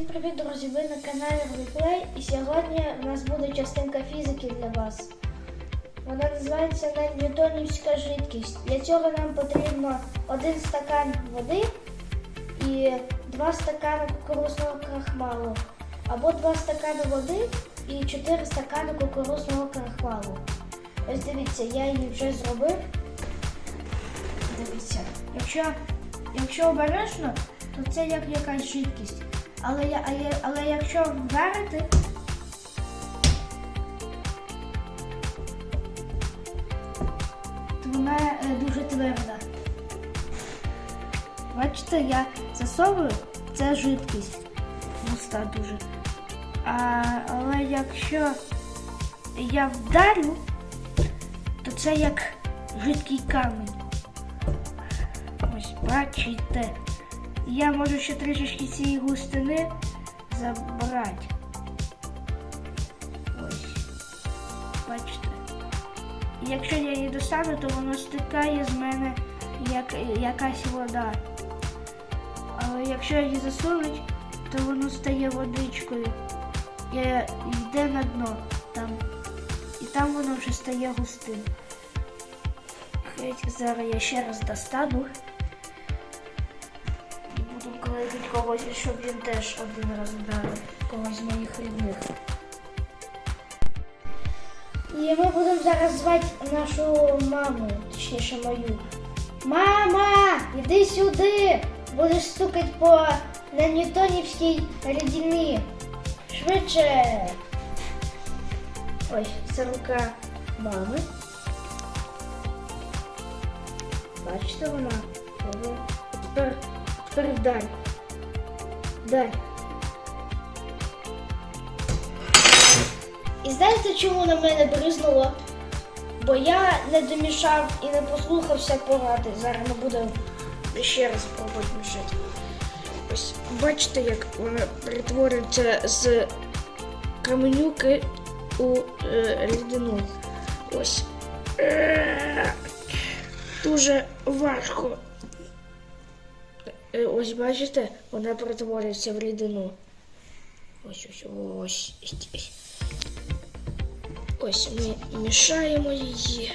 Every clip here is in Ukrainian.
привіт, друзі! Ви на каналі Replay і сьогодні у нас буде частинка фізики для вас. Вона називається Ньютонівська жидкість. Для цього нам потрібно один стакан води і два стакани кукурузного крахмалу, або два стакани води і чотири стакани кукурузного крахмалу. Ось дивіться, я її вже зробив. Дивіться, якщо, якщо обережно, то це як якась жидкість. Але, я, а але якщо вдарити, то вона е, дуже тверда. Бачите, я засовую, це жидкість. Густа дуже. А, але якщо я вдарю, то це як жидкий камінь. Ось бачите. Я можу ще трішечки цієї густини забрати. Ось. Бачите. Якщо я її достану, то воно стикає з мене як якась вода. Але якщо її засунуть, то воно стає водичкою. І йде на дно там. І там воно вже стає густим. Зараз я ще раз достану. І когось, щоб він теж один раз вдарив когось з моїх рідних. І ми будемо зараз звати нашу маму, точніше мою. Мама, іди сюди! Будеш стукати по на Ньютонівській рідині. Швидше. Ось, це рука мами. Бачите вона? Тепер, тепер вдай. Вдай. І знаєте, чому на мене бризнуло? Бо я не домішав і не послухався поради. Зараз ми будемо ще раз пробувати мішати. Ось бачите, як вона перетворюється з каменюки у е, рідину. Ось. Е, Дуже важко. Е, Ось бачите, вона перетворюється в рідину. Ось ось ось. ось, ось. Ми мішаємо її.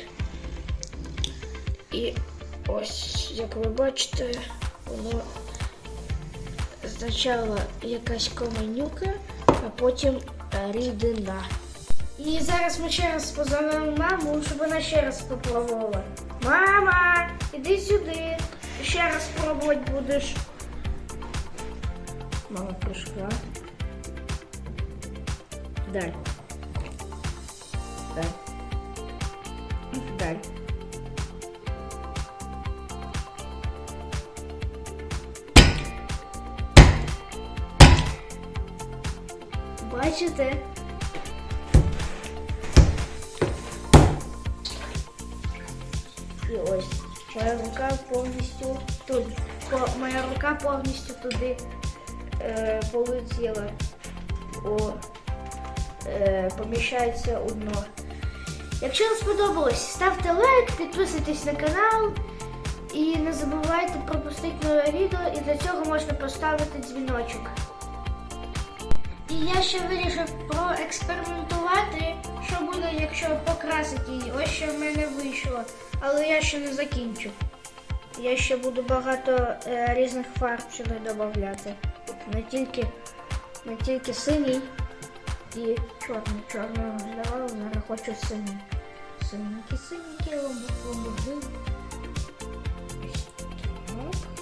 І ось, як ви бачите, воно спочатку якась каменюка, а потім е, рідина. І зараз ми ще раз позовемо маму, щоб вона ще раз попробувала. Мама, іди сюди. Ще раз пробувати будеш. Мама прийшла. Дай. Дай. Дай. Бачите? Моя рука повністю тут. Моя рука повністю туди е, полетіла. О, е, поміщається у дно. Якщо вам сподобалось, ставте лайк, підписуйтесь на канал і не забувайте пропустити нове відео, і для цього можна поставити дзвіночок. І я ще вирішив проекспериментувати, що буде, якщо покрасити її. Ось що в мене вийшло. Але я ще не закінчу. Я ще буду багато е, різних фарб сюди додавати. Не тільки, не тільки синій і чорний. Чорний роздавав, зараз хочу синій. Синенький, синенький. Ось так.